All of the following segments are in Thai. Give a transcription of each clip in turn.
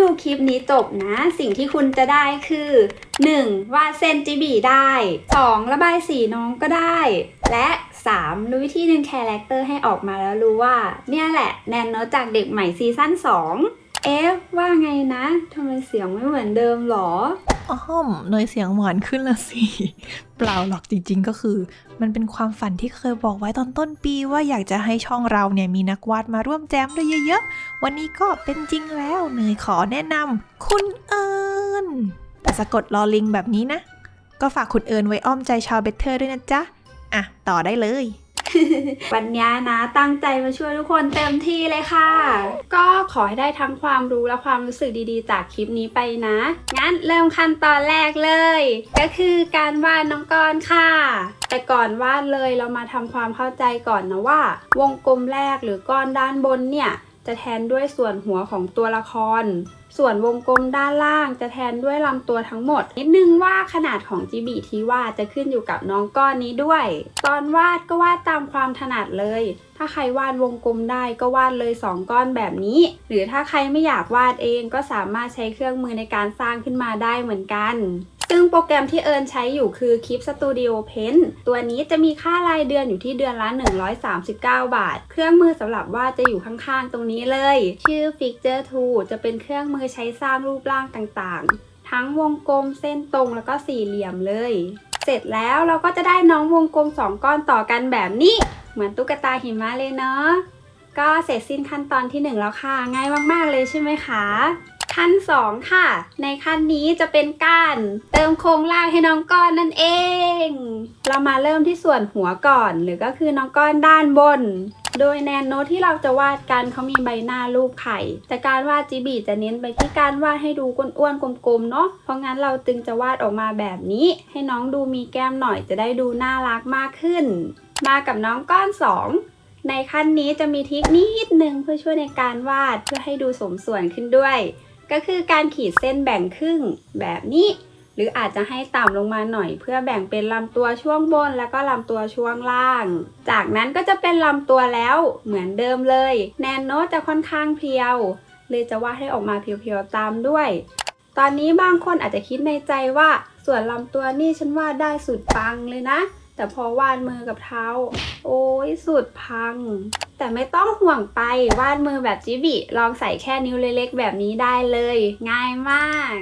ดูคลิปนี้จบนะ สิ่งที่คุณจะได้คือ 1. วาดเส้นจิบีได้ 2. ระบายสีน้องก็ได้ และ 3. รู้วิธีดึงคาแรคเตอร์ให้ออกมาแล้วรู้ว่า เนี่ยแหละแนนโนจากเด็กใหม่ซีซั่น2 เอ๊ะว่าไงนะทำไมเสียงไม่เหมือนเดิมหรออ้อมเนยเสียงหวานขึ้นละสิ เปล่าหรอกจริง ๆ ก็คือ มันเป็นความฝันที่เคยบอกไว้ตอนต้นปีว่าอยากจะให้ช่องเราเนี่ยมีนักวาดมาร่วมแจมด้วยเยอะๆ วันนี้ก็เป็นจริงแล้วเนยขอแนะนำคุณเอิญแต่สะกดลอลิงแบบนี้นะ ก็ฝากคุณเอิญไว้อ้อมใจชาวเบเทอร์ด้วยนะจ๊ะ อะ ต่อได้เลย วันนี้นะตั้งใจมาช่วยทุกคนเต็มที่เลยค่ะ ก็ขอให้ได้ทั้งความรู้และความรู้สึกดีๆ จากคลิปนี้ไปนะ งั้นเริ่มขั้นตอนแรกเลย ก็คือการวาดน้องกรณ์ค่ะ แต่ก่อนวาดเลยเรามาทำความเข้าใจก่อนนะว่า วงกลมแรกหรือก้อนด้านบนเนี่ย จะแทนด้วยส่วนหัวของตัวละคร ส่วนวงกลมด้านล่างจะแทนด้วยลำตัวทั้งหมด นิดนึงว่าขนาดของจิบีที่วาดจะขึ้นอยู่กับน้องก้อนนี้ด้วย ตอนวาดก็วาดตามความถนัดเลย ถ้าใครวาดวงกลมได้ก็วาดเลย 2 ก้อนแบบนี้ หรือถ้าใครไม่อยากวาดเองก็สามารถใช้เครื่องมือในการสร้างขึ้นมาได้เหมือนกัน ซึ่งโปรแกรมที่เอิญใช้อยู่คือ Keep Studio Pen ตัวนี้จะมีค่ารายเดือนอยู่ที่เดือนละ 139 บาท เครื่องมือสำหรับวาดจะอยู่ข้างๆ ตรงนี้เลย ชื่อ Figure 2 จะเป็นเครื่องมือใช้สร้างรูปร่างต่างๆ ทั้งวงกลมเส้นตรงแล้วก็สี่เหลี่ยมเลย เสร็จแล้วเราก็จะได้น้องวงกลม 2 ก้อนต่อกันแบบนี้ เหมือนตุ๊กตาหิมะเลยเนาะก็เสร็จสิ้นขั้นตอนที่ 1 แล้วค่ะ ง่ายมากๆเลยใช่ไหมคะ ขั้น 2 ค่ะ ในขั้นนี้จะเป็นการเติมโครงล่างให้น้องก้อนนั่นเอง เรามาเริ่มที่ส่วนหัวก่อน หรือก็คือน้องก้อนด้านบน โดยแนนโนตที่เราจะวาดกันเขามีใบหน้ารูปไข่ แต่การวาดจีบีจะเน้นไปที่การวาดให้ดูอ้วนๆกลมๆเนาะ เพราะงั้นเราจึงจะวาดออกมาแบบนี้ ให้น้องดูมีแก้มหน่อยจะได้ดูน่ารักมากขึ้น มากับน้องก้อน 2ในขั้นนี้จะมีทิคนิดนึงเพื่อช่วยในการวาดเพื่อให้ดูสมส่วนขึ้นด้วย ก็คือการขีดเส้นแบ่งครึ่งแบบนี้ หรืออาจจะให้ต่ำลงมาหน่อยเพื่อแบ่งเป็นลำตัวช่วงบนแล้วก็ลำตัวช่วงล่าง จากนั้นก็จะเป็นลำตัวแล้วเหมือนเดิมเลย แนนโนจะค่อนข้างเพียว เลยจะวาดให้ออกมาเพียวๆตามด้วย ตอนนี้บางคนอาจจะคิดในใจว่า ส่วนลำตัวนี่ฉันวาดได้สุดปังเลยนะ แต่พอวาดมือกับเท้า โอ้ยสุดพัง แต่ไม่ต้องห่วงไปวาดมือแบบจิบิลองใส่แค่นิ้วเล็กๆ แบบนี้ได้เลย ง่ายมาก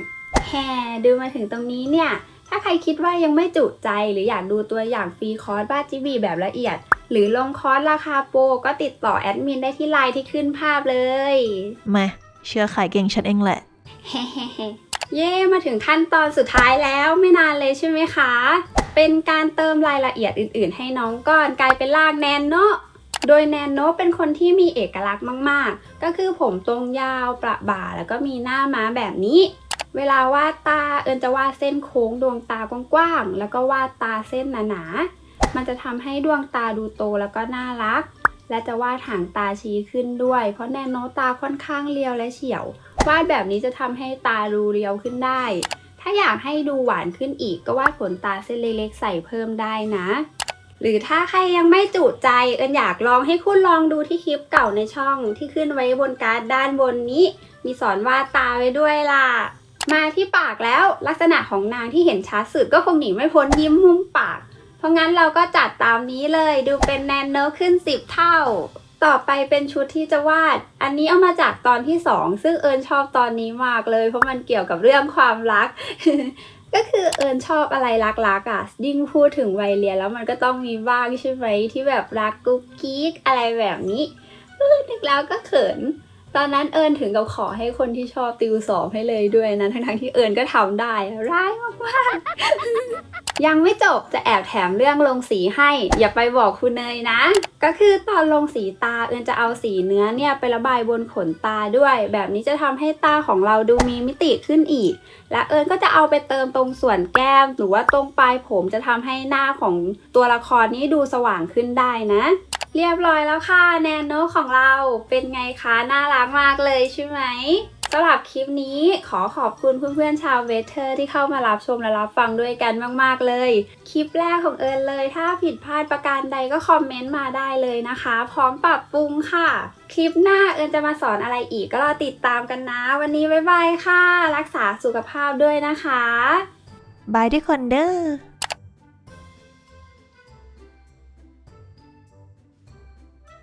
แฮ่ดูมาถึงตรงนี้เนี่ย ถ้าใครคิดว่ายังไม่จุใจหรืออยากดูตัวอย่างฟรีคอร์สบ้าจิบีแบบละเอียด หรือลงคอร์สราคาโปรก็ติดต่อแอดมินได้ที่ไลน์ที่ขึ้นภาพเลยมาเชื่อขายเก่งฉันเองแหละเย่มาถึงขั้นตอนสุดท้ายแล้วไม่นานเลยใช่ไหมคะ เป็นการเติมรายละเอียดอื่น ๆ ให้น้องก่อนกลายเป็นลากแนนโน โดยแนนโนเป็นคนที่มีเอกลักษณ์มาก ๆ ก็คือผมตรงยาวประบ่าแล้วก็มีหน้าม้าแบบนี้ เวลาวาดตาเอิญจะวาดเส้นโค้งดวงตากว้างๆแล้วก็วาดตาเส้นหนาๆมันจะทำให้ดวงตาดูโตแล้วก็น่ารัก และจะวาดหางตาชี้ขึ้นด้วย เพราะแนนโนตาค่อนข้างเรียวและเฉียว วาดแบบนี้จะทำให้ตาดูเรียวขึ้นได้ ถ้าอยากให้ดูหวานขึ้นอีกก็วาดขนตาเส้นเล็กๆใส่เพิ่มได้นะ หรือถ้าใครยังไม่จุใจเอิญอยากลองให้คุณลองดูที่คลิปเก่าในช่องที่ขึ้นไว้บนการ์ดด้านบนนี้ มีสอนวาดตาไว้ด้วยล่ะ มาที่ปากแล้วลักษณะของนางที่เห็นชัดสุดก็คงหนีไม่พ้นยิ้มมุมปาก เพราะงั้นเราก็จัดตามนี้เลยดูเป็นแนนโนขึ้น 10 เท่า ต่อไปเป็นชุดที่จะวาด อันนี้เอามาจากตอนที่ 2 ซึ่งเอิญชอบตอนนี้มากเลย เพราะมันเกี่ยวกับเรื่องความรัก ก็คือเอิญชอบอะไรรักๆอะยิ่งพูดถึงวัยเรียนแล้วมันก็ต้องมีบ้างใช่ไหมที่แบบรักกุ๊กกิ๊กอะไรแบบนี้เออนึกแล้วก็เขิน ตอนนั้นเอิญถึงกับขอให้คนที่ชอบติวสอบให้เลยด้วยนะทั้งๆที่เอิญก็ทำได้ร้ายมากๆ ยังไม่จบจะแอบแถมเรื่องลงสีให้ อย่าไปบอกคุณเนยนะ ก็คือตอนลงสีตาเอิญจะเอาสีเนื้อเนี่ยไประบายบนขนตาด้วย แบบนี้จะทำให้ตาของเราดูมีมิติขึ้นอีก และเอิญก็จะเอาไปเติมตรงส่วนแก้ม หรือว่าตรงปลายผมจะทำให้หน้าของตัวละครนี้ดูสว่างขึ้นได้นะเรียบร้อยแล้วค่ะ แนนโนของเราเป็นไงคะ น่ารักมากเลยใช่ไหม สำหรับคลิปนี้ขอขอบคุณเพื่อนๆชาวเวเทอร์ที่เข้ามารับชมและรับฟังด้วยกันมากๆเลย คลิปแรกของเอิญเลย ถ้าผิดพลาดประการใดก็คอมเมนต์มาได้เลยนะคะ พร้อมปรับปรุงค่ะ คลิปหน้าเอิญจะมาสอนอะไรอีกก็รอติดตามกันนะ วันนี้บ๊ายบายค่ะ รักษาสุขภาพด้วยนะคะบายทุกคนเด้อ